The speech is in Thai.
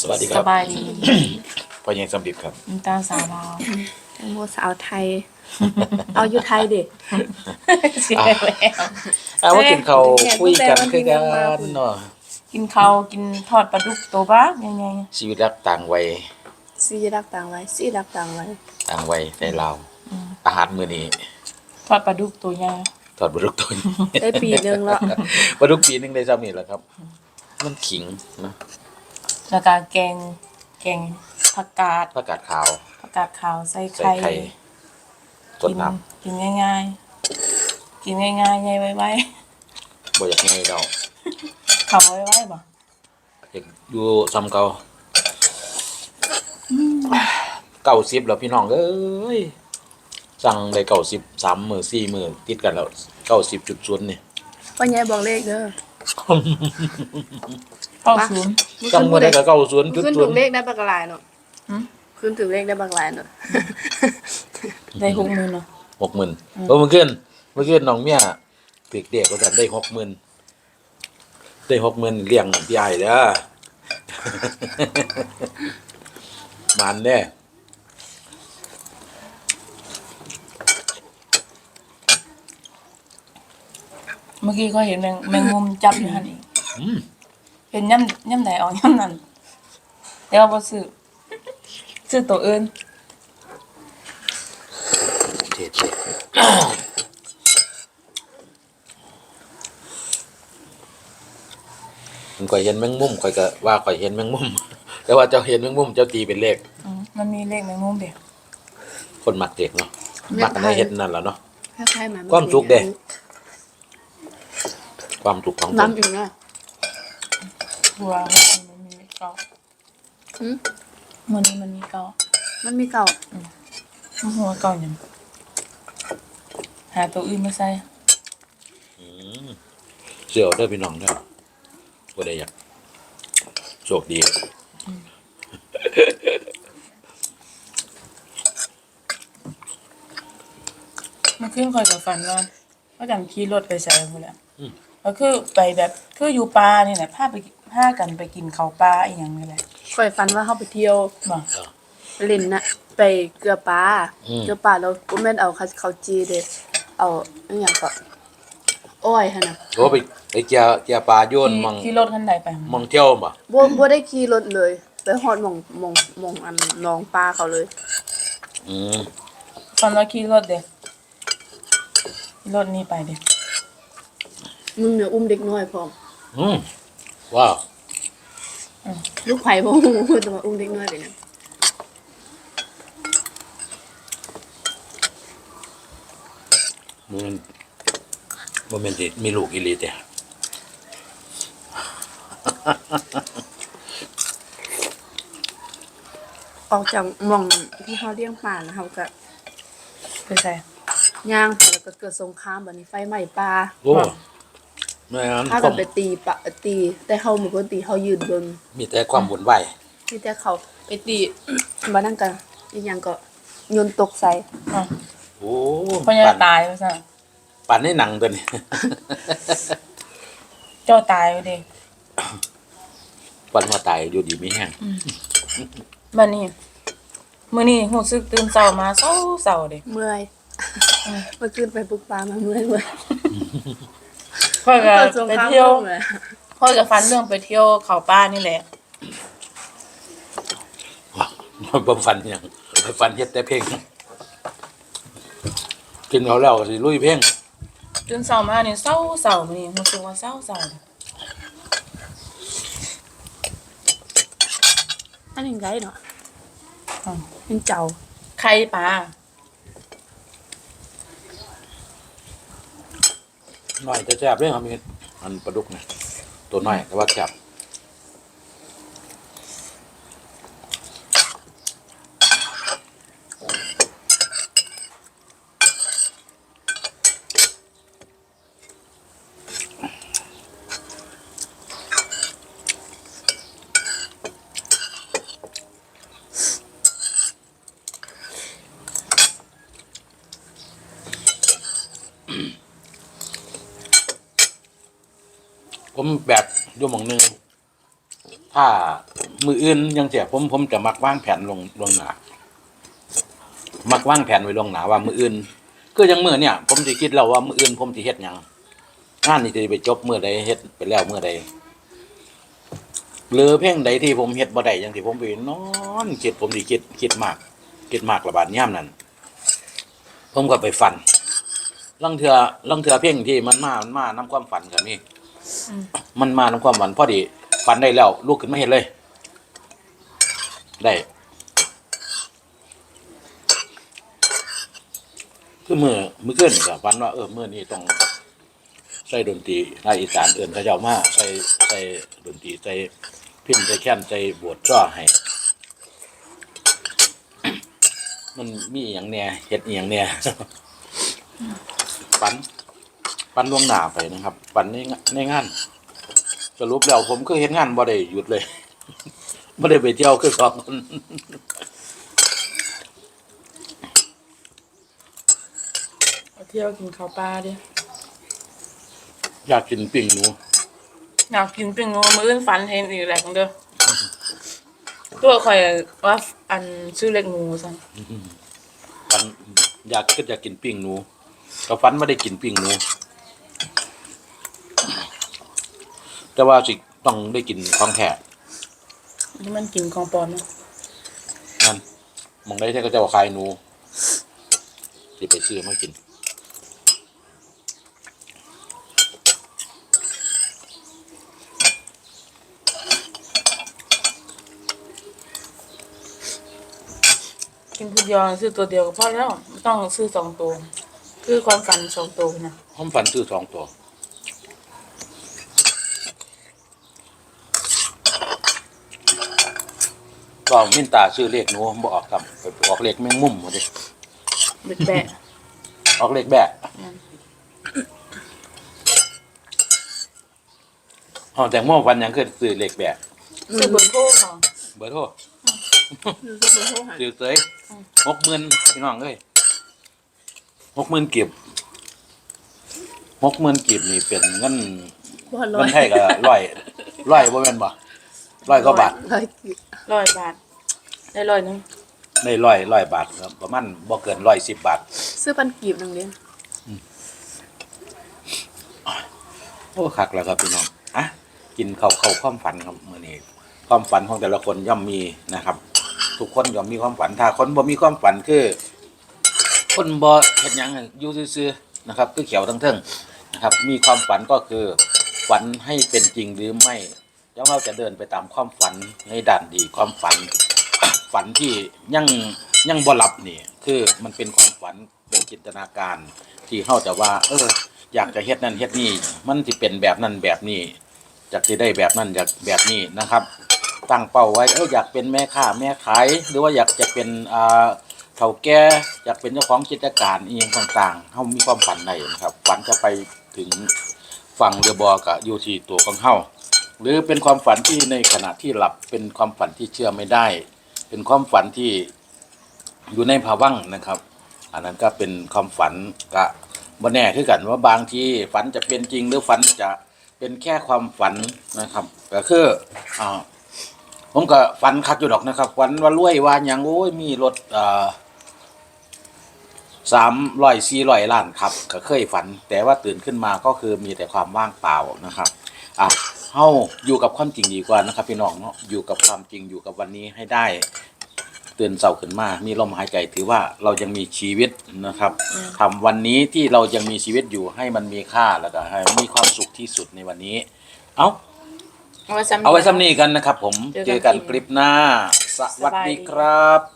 สวัสดีคสรับบายดีพ่อยังสำลิดครับ น้ำตาสาวเราวแตงโมสาวไทย เอาอยู่ไทยดิเสียแล้วเอาว่ากินเขาวแขกคุยกันผู้คือแขกักผู้แขกนเนาะกินข้าวกินทอดปลาดุกตัวบ้ายังไงชีวิตรักต่างวัยซีรักต่างไว้ซีรักต่างไว้ต่างวัยในลาวอาหารมื้อนี้ทอดปลาดุกตัวใหญ่ทอดปลาดุกตัวนี้ได้ปีนึงแล้วปลาดุกปีหนึงได้ซ้ำนี่แหละครับ มันขิงนะ แล้วก็แกงแกงผักกาดผักกาดขาวผักกาดขาวใส่ใส่ไข่ไข่สดกินน้กินง่าย ๆ กินง่ายๆไงไว้ไว้ำบ่อยากให้ดอกๆเขาไว้ไว้บ่อยากอยู่ซ้ำเก่าเก้าสิบแล้วพี่น้องเอ้ยสั่งได้เก้าสิบสามมือสี่มือติดกันแล้วเก้าสิบจุดศูนย์นี่พ่อใหญ่บอกเลขเด้อ เข้าศูนย์จังมือได้ก็เก้าศูนย์จุดขึ้นศูถูนกย์เลขได้บักหลายเนาะหืมขึ้นถูกเลขได้บักหลายเนาะได้หกหมื่นเนาะหกหมื่นเพราะเมื่อคืนเมื่อคืนน้องเมียติดเด็กก็จะได้หกหมื่นได้หกหมื่นเลี้ยงพี่ไอ้เด้อ มันแน่เมื่อกี้ก็เห็นแมงแมงมุมจับอยู่หันอีกอืม เห็นย่ำย่ำไหนออกย่ำนั้นแต่ว่าบ่ซื้อซื้อตัวอื่นเท่เท่มันก็เห็นแมงมุมข่อยก็ว่าข่อยเห็นแมงมุม แต่ว่าเจ้าเห็นแมงมุมเจ้าตีเป็นเลขอืมมันมีเลขแมงมุมเดียวคนมักเด็กเนาะมักในเห็ดนั่นแหละเนาะคล้ายๆหมาความสุขเด้ความถูกของคน น้ำอยู่นะ บัวมันมีเก้าหืมมันนี้มันมีเก้ามันมีเก่ามันหัวเก้าอย่างหาตัวอื่นมาใส่อืมเสี่ยวเด้อพี่น้องเด้อบ่ได้อยากโชคดีเมันขึ้นคอยกับฝันว่าว่าจังขี่รถไปใส่หมดแล้วก็คือไปแบบคืออยู่ป่านี่แหละพาไป พากันไปกินข้าวปลาอีหยังนี่แหละข่อยฝันว่าเฮาไปเที่ยวบ่ไปเล่นน่ะไปเกลือปลาเกลือปลาแล้วกูแม่นเอาข้าวข้าวจีเด้เอาอหยังก็อ้อยหั่นน่ะโอ้ไปไปเกียร์เกียร์ปลาโยนขี่มองขี่รถคันใดไปมองเที่ยวบ่บ่บ่ได้ขี่รถเลยไปฮอดหม่องหม่องหม่องอันหนองปลาเขาเลย อืมฝันว่าขี่รถเด้ขี่รถนี่ไปเด้มึงเนี่ยอุ้มเด็กน้อยพร้อมอืม ว้าวลูกไผ่บ่ฮู้แต่ว่าอุ้มเด็กน้อยไปนะมันบ่แม่นสิมีลูกอีหลีแต่ออกจากหม่องที่เขาเลี้ยงปลานะเขาก็ไปใส่ย่างไปแล้วก็เกิดสงครามบัดนี้ไฟไหม้ปลาโอ้ ว่าแม่นถ้าควากัมนไปตีปะตี แต่เขาเหมือนคนตีเขายืนเบิ่งมีแต่ความวุ่นวายที่แต่เขาไปตี มานั่งกันอีกอย่างก็โยนตกใส่อ๋อโอ้เพราะยังปั่นตายไปซะปั่นในหนังตัวนี้ เจ้าตายไปเด้ปั่นมาตายอยู่ดีมีแห้งบัดนี้มื้อนี้รู้สึกตื่นเช้ามาเช้าๆเด้เมื่อย เมื่อคืนไปปลุกปลามาเมื่อยเมื่อย ค่อยก็เกิดสงไปครามเที่ยวเมื่อยค่อยก็ฝันเรื่องไปเที่ยวเขาป่านี่แหละว้าวบ่ฟันหยังไปฟันเฮ็ดแต่เพลงกินเขาวแล้วก็สิลุยเพลงตื่นเช้ามานี่เช้าๆมื้อนี้รู้สึกว่าเช้าๆเด้อันนี้ไงเนาะอ๋อเป็นเจ้าไข่ปลา หน่อยจะแซ่บเด้ครับมีอันปลาดุกนะตัวน้อยแต่ว่าแซ่บผมแบบ อยู่หมองหนึงถ้ามืออื่นยังเสียผมผมจะมักวางแผนลงลวงหนา มักวางแผนไว้ลวงหนาว่ามืออื่นคือยังมือเนี่ย ผมจะคิดแล้วว่ามืออื่นผมจะเฮ็ดหยังงานนี่จะไปจบเมื่อใดเฮ็ดไปแล้วเมื่อใดหรือเพ่งใดที่ผมเฮ็ดบ่ได้ยังที่ผมไปนอนคิดผมสิคิดคิดมากคิดมากระบาดย่ามนั้นผมก็ไปฝันลังเถื่อลังเถื่อเพ่งที่มันมามันมาน้ำความฝันกับนี่ มันมาน้ำความฝันพอดีฝันได้แล้วลุกขึ้นมาเห็นเลย ได้คือมือมือเกินกับฝันว่าเออมือนี้ต้องใส่ดนตรีในอีสานเอื่นเขาเจ้ามาใส่ใส่ดนตรีใส่พิมพ์ใส่แค้นใส่บวชจ้อให้ มันมีอย่างเนี่ยเฮ็ดอย่างเนี่ยปัน ปันล่วงหน้าไปนะครับ ปันในงในงานสรุปแล้วผมคือเห็นงานบ่ได้หยุดเลยบ่ได้ไปเที่ยวคือสองคนเอาเที่ยวกินข้าวปลาดิอยากกินปิ้งหนูอยากกินปิ้งงูมื้ออื่นฝันเห็นอีกแหละเด้อตัวข่อยว่าอันชื่อเล็กงูซั่นปันอยากก็อยากกินปิ้งหนูก็ฟันไม่ได้กินปิ้งหนู แต่ว่าสิต้องได้กินของแท้นี่มันกินของปลอมเนาะนั่นมองได้ที่เขาจะว่าขายหนูสิไปซื้อมากินกินผู้เดียวซื้อตัวเดียวก็พอแล้วไม่ต้องซื้อสองตัว คือความฝันสองตัวนะห้อมฟันซื้อสองตัว ก็มินตาซื้อเลขหนูบ่ออกทำไปออกเลขแมงมุมหมดเลยเบ็ดแบะออกเลขแบะอืมอ๋อแต่โม่ฟันยังเคยซื้อเลขแบะซื้อเบอร์โทรค่ะเบอร์โทรหนูจะไปโทรหาซื้อเสยหกหมื่นพี่น้องเอ้ยหกหมื่นกีบหกหมื่นกีบนี่เป็นเงินบ่ร้อเงิยนไทยก็ร้อยร้อยบ่แม่นบ่ ร้อยก็บาทร้อยกี่ร้อยบาท ได้ร้อยหนึงได้ร้อยร้อยบาทครับประมาณบ่เกินร้อยสิบบาท ซื้อปันกีบหนึงเด้โอ้คักแล้วครับพี่น้องอะกินข้าวเข้าความฝันครับมื้อนี้ความฝันของแต่ละคนย่อมมีนะครับ ทุกคนย่อมมีความฝันถ้าคนบ่มีความฝันคือ คนบ่เฮ็ดหยังอยู่ซื่อๆนะครับ คือเขียวทั้งเทิงนะครับ มีความฝันก็คือฝันให้เป็นจริงหรือไม่ แล้วเราจะเดินไปตามความฝันในด้านดีความฝัน ฝันที่ยังยังบ่หลับนี่ คือมันเป็นความฝันเป็นจินตนาการ ที่เฮาจะว่า เออ อยากจะเฮ็ดนั่นเฮ็ดนี่ มันสิเป็นแบบนั้นแบบนี้อยากจะได้แบบนั้นอยากแบบนี้นะครับ ตั้งเป้าไว้เอออยากเป็นแม่ค้าแม่ขาย หรือว่าอยากจะเป็นอ่าเฒ่าแก่อยากเป็นเจ้าของกิจการอีกต่างๆเฮามีความฝันใดนะครับฝันจะไปถึงฝั่งเรือบอกะอยู่ที่ตัวของเฮา หรือเป็นความฝันที่ในขณะที่หลับเป็นความฝันที่เชื่อไม่ได้ เป็นความฝันที่อยู่ในภาวังนะครับ อันนั้นก็เป็นความฝันกะบ่แน่คือกันว่าบางทีฝันจะเป็นจริงหรือฝันจะเป็นแค่ความฝันนะครับก็คืออ่าผมก็ฝันคักอยู่ดอกนะครับฝันว่ารวยว่าอย่างโอ้ยมีรถอ่าสามร้อยสี่ร้อยล้านครับก็เคยฝัน แต่ว่าตื่นขึ้นมาก็คือมีแต่ความว่างเปล่านะครับอะ เฮาอยู่กับความจริงดีกว่านะครับพี่น้องเนาะอยู่กับความจริงอยู่กับวันนี้ให้ได้ตื่นเศร้าขึ้นมา มีลมหายใจถือว่าเรายังมีชีวิตนะครับทำวันนี้ที่เรายังมีชีวิตอยู่ให้มันมีค่าแล้วก็ให้มีความสุขที่สุดในวันนี้ เอ้า เอาไว้ซ้ำเอาไว้ซ้ำนี้กันนะครับผมเจเจออกักันนคคลิลิปปหน้า สวัสดีครับ